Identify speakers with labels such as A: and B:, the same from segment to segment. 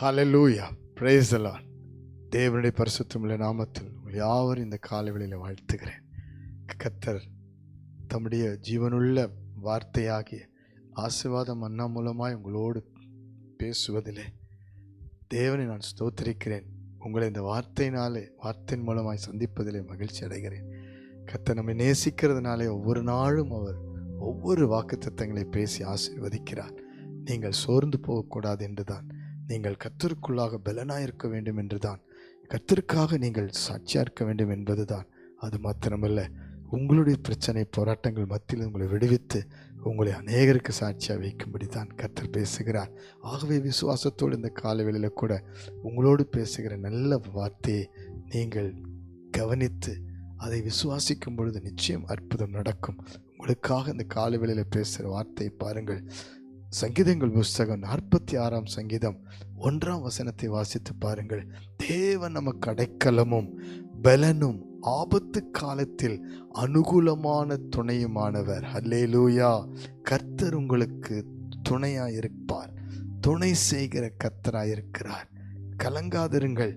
A: Hallelujah praise தேவனுடைய பரிசுத்தமிழ நாமத்தில் உங்கள் யாவரும் இந்த காலவெளியில் வாழ்த்துகிறேன். கத்தர் தம்முடைய ஜீவனுள்ள வார்த்தையாகிய ஆசீர்வாதம் அண்ணா மூலமாய் உங்களோடு பேசுவதிலே தேவனை நான் ஸ்தோத்திரிக்கிறேன். உங்களை இந்த வார்த்தையினாலே வார்த்தையின் மூலமாய் சந்திப்பதிலே மகிழ்ச்சி அடைகிறேன். கத்தர் நம்மை நேசிக்கிறதுனாலே ஒவ்வொரு நாளும் அவர் ஒவ்வொரு வாக்குத்தத்தங்களை பேசி ஆசீர்வதிக்கிறார். நீங்கள் சோர்ந்து போகக்கூடாது என்றுதான் நீங்கள் கத்தருக்குள்ளாக பலனாக இருக்க வேண்டும் என்றுதான். கத்தருக்காக நீங்கள் சாட்சியாக இருக்க வேண்டும் என்பதுதான். அது மாத்திரமல்ல உங்களுடைய பிரச்சனை போராட்டங்கள் மத்தியில் உங்களை விடுவித்து உங்களை அநேகருக்கு சாட்சியாக வைக்கும்படி தான் கத்தர் பேசுகிறார். ஆகவே விசுவாசத்தோடு இந்த காலவெளியில் கூட உங்களோடு பேசுகிற நல்ல வார்த்தையை நீங்கள் கவனித்து அதை விசுவாசிக்கும் பொழுது நிச்சயம் அற்புதம் நடக்கும். உங்களுக்காக இந்த காலவெளியில் பேசுகிற வார்த்தையை பாருங்கள். சங்கீதங்கள் புஸ்தகம் நாற்பத்தி ஆறாம் சங்கீதம் ஒன்றாம் வசனத்தை வாசித்து பாருங்கள். தேவன் நமக்கு அடைக்கலமும் பலனும் ஆபத்து காலத்தில் அனுகூலமான துணையுமானவர். ஹல்லேலூயா. கர்த்தர் உங்களுக்கு துணையாக இருப்பார் துணை செய்கிற கர்த்தராக இருக்கிறார் கலங்காதிருங்கள்.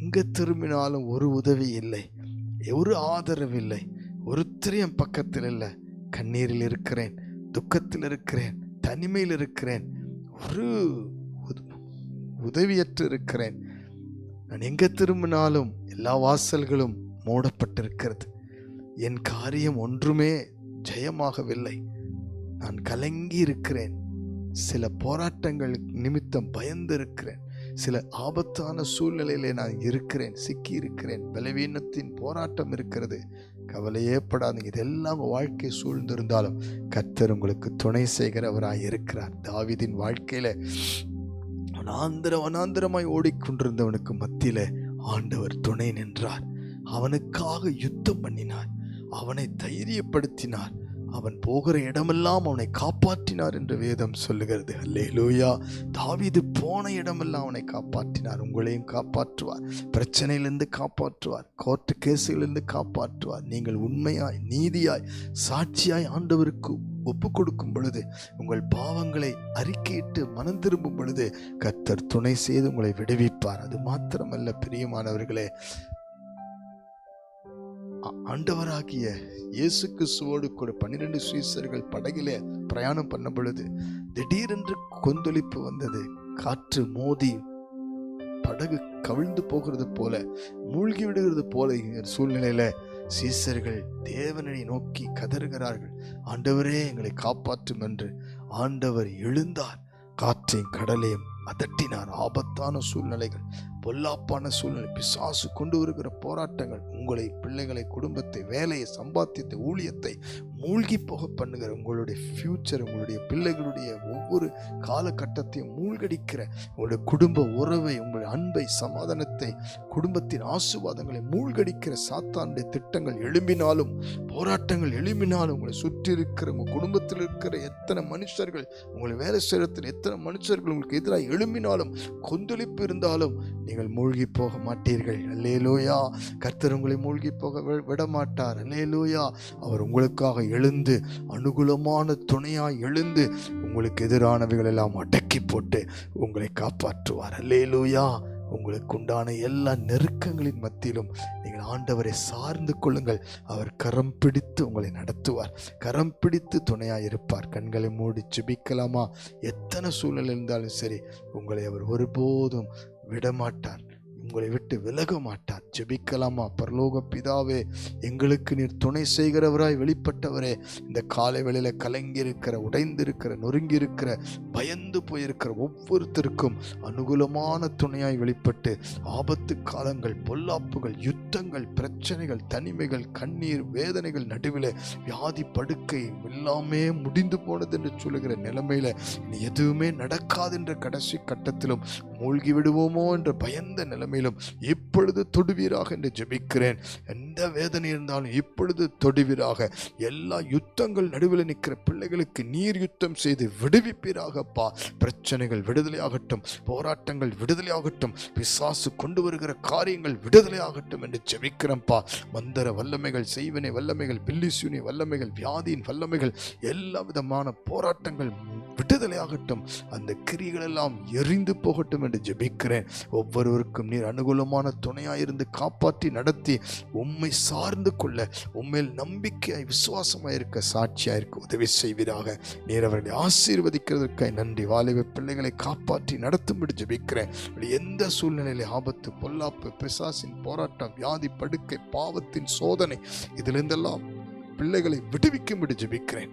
A: எங்கே திரும்பினாலும் ஒரு உதவி இல்லை. ஒரு ஆதரவு இல்லை. ஒருத்தரையும் பக்கத்தில் இல்லை. கண்ணீரில் இருக்கிறேன். துக்கத்தில் இருக்கிறேன். தனிமையில் இருக்கிறேன் ஒரு உதவியற்று இருக்கிறேன் நான் எங்கே திரும்பினாலும் எல்லா வாசல்களும் மூடப்பட்டிருக்கிறது. என் காரியம் ஒன்றுமே ஜெயமாகவில்லை. நான் கலங்கி இருக்கிறேன் சில போராட்டங்கள் நிமித்தம் பயந்து இருக்கிறேன் சில ஆபத்தான சூழ்நிலையிலே நான் இருக்கிறேன். சிக்கி இருக்கிறேன் பலவீனத்தின் போராட்டம் இருக்கிறது. கவலையே படாதீங்க. இதெல்லாம் வாழ்க்கை சூழ்ந்திருந்தாலும் கர்த்தர் உங்களுக்கு துணை செய்கிறவராக இருக்கிறார். தாவிதின் வாழ்க்கையில் வனாந்திர வனாந்திரமாய் ஓடிக்கொண்டிருந்தவனுக்கு மத்தியில் ஆண்டவர் துணை நின்றார். அவனுக்காக யுத்தம் பண்ணினார். அவனை தைரியப்படுத்தினார். அவன் போகிற இடமெல்லாம் அவனை காப்பாற்றினார் என்று வேதம் சொல்லுகிறது. அல்லே லூயா தாவீது போன இடமெல்லாம் அவனை காப்பாற்றினார். உங்களையும் காப்பாற்றுவார். பிரச்சனையிலிருந்து காப்பாற்றுவார். கோர்ட்டு கேஸுகளிலிருந்து காப்பாற்றுவார். நீங்கள் உண்மையாய் நீதியாய் சாட்சியாய் ஆண்டவருக்கு ஒப்பு கொடுக்கும் பொழுது உங்கள் பாவங்களை அறிக்கையிட்டு மனம் திரும்பும் பொழுது கர்த்தர் துணை செய்து உங்களை விடுவிப்பார். அது மாத்திரமல்ல பிரியமானவர்களே. ஆண்டவராகிய இயேசு கிறிஸ்துவோடு கூட பன்னிரெண்டு சீசர்கள் படகில பிரயாணம் பண்ண பொழுது திடீரென்று கொந்தளிப்பு வந்தது. காற்று மோதி படகு கவிழ்ந்து போகிறது போல மூழ்கி விடுகிறது போல சூழ்நிலையில சீசர்கள் தேவனை நோக்கி கதறுகிறார்கள். ஆண்டவரே எங்களை காப்பாற்றும் என்று ஆண்டவர் எழுந்தார். காற்றையும் கடலையும் அதட்டினார். ஆபத்தான சூழ்நிலைகள். பொல்லாப்பான சூழ்நிலை பிசாசு கொண்டு வருகிற போராட்டங்கள் உங்களை பிள்ளைகளை குடும்பத்தை வேலையை சம்பாத்தியத்தை ஊழியத்தை மூழ்கி போக பண்ணுகிற உங்களுடைய ஃப்யூச்சர் உங்களுடைய பிள்ளைகளுடைய ஒவ்வொரு காலகட்டத்தையும் மூழ்கடிக்கிற உங்களுடைய குடும்ப உறவை உங்களுடைய அன்பை சமாதானத்தை குடும்பத்தின் ஆசுவாதங்களை மூழ்கடிக்கிற சாத்தானுடைய திட்டங்கள் எழும்பினாலும் போராட்டங்கள் எழும்பினாலும் உங்களை சுற்றி இருக்கிற உங்கள் குடும்பத்தில் இருக்கிற எத்தனை மனுஷர்கள் உங்களை வேலை செய்கிற எத்தனை மனுஷர்கள் உங்களுக்கு எதிராக எழும்பினாலும் கொந்தளிப்பு இருந்தாலும் நீங்கள் மூழ்கி போக மாட்டீர்கள். அல்லேலூயா. கர்த்தர் உங்களை மூழ்கி போக விட மாட்டார் அல்லேலூயா. அவர் உங்களுக்காக எழுந்து அனுகூலமான துணையாக எழுந்து உங்களுக்கு எதிரானவைகள் எல்லாம் அடக்கி போட்டு உங்களை காப்பாற்றுவார். அல்லேலூயா. உங்களுக்கு உண்டான எல்லா நெருக்கங்களின் மத்தியிலும் நீங்கள் ஆண்டவரை சார்ந்து கொள்ளுங்கள். அவர் கரம் பிடித்து உங்களை நடத்துவார். கரம் பிடித்து துணையாக இருப்பார். கண்களை மூடி சுபிக்கலாமா எத்தனை சூழ்நிலை இருந்தாலும் சரி உங்களை அவர் ஒருபோதும் விடமாட்டார் உங்களை விட்டு விலக மாட்டார் ஜெபிக்கலாமா? பரலோக பிதாவே எங்களுக்கு நீர் துணை செய்கிறவராய் வெளிப்பட்டவரே இந்த காலை வேளையில கலங்கி இருக்கிற உடைந்திருக்கிற நொறுங்கியிருக்கிற பயந்து போயிருக்கிற ஒவ்வொருத்தருக்கும் அனுகூலமான துணையாய் வெளிப்பட்டு ஆபத்து காலங்கள் பொல்லாப்புகள் யுத்தங்கள் பிரச்சனைகள் தனிமைகள் கண்ணீர் வேதனைகள் நடுவில் வியாதி படுக்கை எல்லாமே முடிந்து போனது என்று சொல்லுகிற நிலைமையில எதுவுமே நடக்காது என்ற கடைசி கட்டத்திலும் மூழ்கி விடுவோமோ என்ற பயந்த நிலைமையிலும் இப்பொழுது தொடுவீராக என்று ஜெபிக்கிறேன். எந்த வேதனை இருந்தாலும் இப்பொழுது தொடுவீராக. எல்லா யுத்தங்கள் நடுவில் நிற்கிற பிள்ளைகளுக்கு நீர் யுத்தம் செய்து விடுவிப்பீராகப்பா. பிரச்சனைகள் விடுதலையாகட்டும் போராட்டங்கள் விடுதலையாகட்டும் பிசாசு கொண்டு வருகிற காரியங்கள் விடுதலையாகட்டும் என்று ஜெபிக்கிறேன்ப்பா. மந்திர வல்லமைகள் செய்வனை வல்லமைகள் பில்லிசூனி வல்லமைகள் வியாதியின் வல்லமைகள் எல்லா விதமான போராட்டங்கள் விடுதலையாகட்டும். அந்த கிரிகள் எல்லாம் எரிந்து போகட்டும் என்று நடத்தும்படி ஜெபிக்கிறேன். ஒவ்வொருவருக்கும் நீர் அனுகூலமான துணையாக இருந்து காப்பாற்றி நடத்தி உண்மை சார்ந்து கொள்ள உண்மையில் நம்பிக்கையாய் விசுவாசமாக இருக்க சாட்சியாக இருக்க உதவி செய்வீராக. நீர் அவர்களை ஆசீர்வதிக்கிறதற்காய் நன்றி. வாலிப பிள்ளைகளை காப்பாற்றி நடத்தும்படி ஜெபிக்கிறேன். எந்த சூழ்நிலையில ஆபத்து பொல்லாப்பு பிசாசின் போராட்டம் வியாதி படுக்கை பாவத்தின் சோதனை இதிலிருந்தெல்லாம் பிள்ளைகளை விடுவிக்கும்படி ஜெபிக்கிறேன்.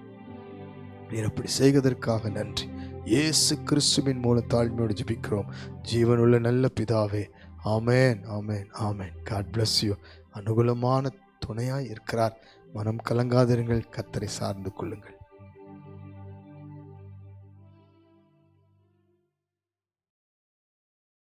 A: நீர் அப்படி செய்வதற்காக நன்றி. இயேசு கிறிஸ்துவின் மூலம் தாழ்மையோடு ஜபிக்கிறோம். ஜீவனுள்ள நல்ல பிதாவே ஆமேன் ஆமேன் ஆமேன். காட் பிளஸ் யூ அனுகூலமான துணையாக இருக்கிறார். மனம் கலங்காதிருங்கள். கத்தரை சார்ந்து கொள்ளுங்கள்.